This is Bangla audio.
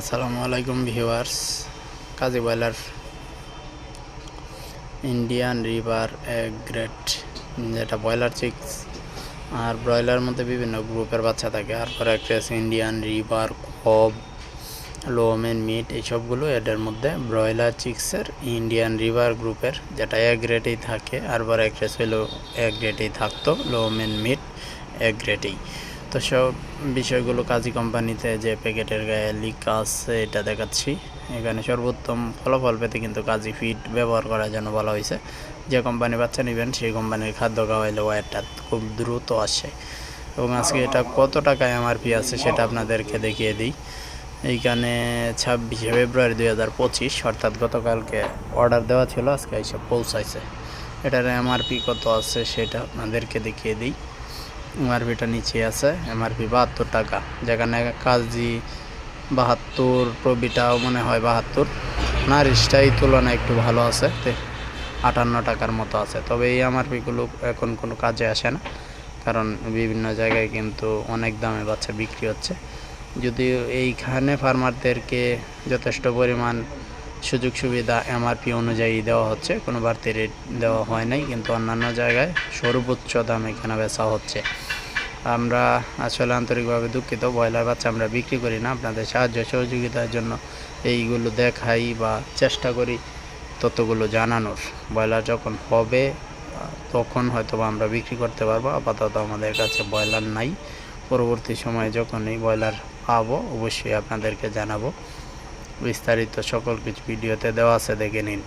আসসালামু আলাইকুম viewers, Kazi boiler Indian river grade যেটা বয়লার চিক্স। আর ব্রয়লার মধ্যে বিভিন্ন গ্রুপের বাচ্চা থাকে। আর পরে একটা আছে ইন্ডিয়ান রিভার, কব, লোমেন, মিট, এইসবগুলো এদের মধ্যে ব্রয়লার চিক্সের ইন্ডিয়ান রিভার গ্রুপের, যেটা এক গ্রেটেই থাকে। আর পরে একটা ছিল এক গ্রেটেই থাকতো, লোমেন, মিট এক গ্রেডেই তো সব বিষয়গুলো কাজী কোম্পানিতে যে প্যাকেটের গায়ে লিক আছে, এটা দেখাচ্ছি। এখানে সর্বোত্তম ফলাফল পেতে কিন্তু কাজী ফিড ব্যবহার করার জন্য বলা হয়েছে। যে কোম্পানি বাচ্চা নেবেন, সেই কোম্পানির খাদ্য খাওয়াইলে ওয়ারটা খুব দ্রুত আসে। এবং আজকে এটা কত টাকা এমআরপি আছে সেটা আপনাদেরকে দেখিয়ে দিই। এইখানে ছাব্বিশে ফেব্রুয়ারি দুই হাজার পঁচিশ, অর্থাৎ গতকালকে অর্ডার দেওয়া ছিল, আজকে এসে পৌঁছাইছে। এটার এমআরপি কত আছে সেটা আপনাদেরকে দেখিয়ে দিই। এমআরপিটা নিচে আছে এমআরপি বাহাত্তর টাকা। যেখানে কাজী বাহাত্তর, প্রবিটাও মনে হয় বাহাত্তর। নারিশটাই তুলনায় একটু ভালো আছে আটান্ন টাকার মতো আছে। তবে এই এমআরপিগুলো এখন কোনো কাজে আসে না, কারণ বিভিন্ন জায়গায় কিন্তু অনেক দামে বাচ্চা বিক্রি হচ্ছে। যদিও এইখানে ফার্মারদেরকে যথেষ্ট পরিমাণ সুযোগ সুবিধা এমআরপি অনুযায়ী দেওয়া হচ্ছে, কোনো বাড়তি রেট দেওয়া হয় নাই, কিন্তু অন্যান্য জায়গায় সর্বোচ্চ দামে কেনা বেচা হচ্ছে। আমরা আসলে আন্তরিকভাবে দুঃখিত ব্রয়লার বাচ্চা আমরা বিক্রি করি না। আপনাদের সাহায্য, সহযোগিতার জন্য এইগুলো দেখাই বা চেষ্টা করি ততগুলো জানানোর। ব্রয়লার যখন হবে, তখন হয়তো আমরা বিক্রি করতে পারব। আপাতত আমাদের কাছে ব্রয়লার নাই। পরবর্তী সময়ে যখনই ব্রয়লার পাবো, অবশ্যই আপনাদেরকে জানাব। বিস্তারিত সকল কিছু ভিডিওতে দেওয়া আছে, দেখে নিন।